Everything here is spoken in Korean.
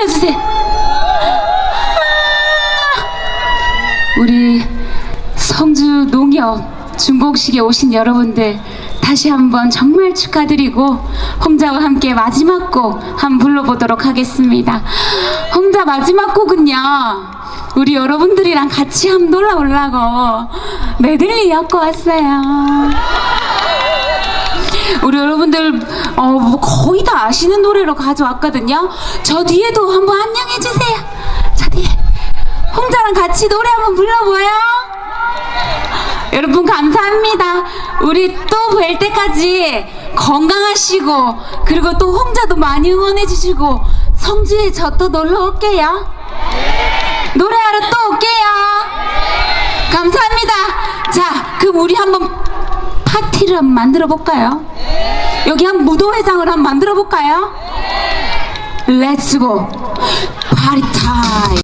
올려주세요. 우리 성주 농협 중공식에 오신 여러분들 다시 한번 정말 축하드리고 홍자와 함께 마지막 곡 한번 불러보도록 하겠습니다. 홍자 마지막 곡은요. 우리 여러분들이랑 같이 한번 놀아보려고 메들리 갖고 왔어요. 우리 여러분들 어, 뭐 거의 다 아시는 노래로 가져왔거든요. 저 뒤에도 한번 안녕해 주세요. 저 뒤에 홍자랑 같이 노래 한번 불러봐요. 여러분 감사합니다. 우리 또 뵐 때까지 건강하시고 그리고 또 홍자도 많이 응원해 주시고 성주에 저 또 놀러 올게요. 노래하러 또 올게요. 감사합니다. 자, 그럼 우리 한번 파티를 한번 만들어 볼까요? 여기 한 무도회장을 한번 만들어 볼까요? 렛츠고 파리 타임.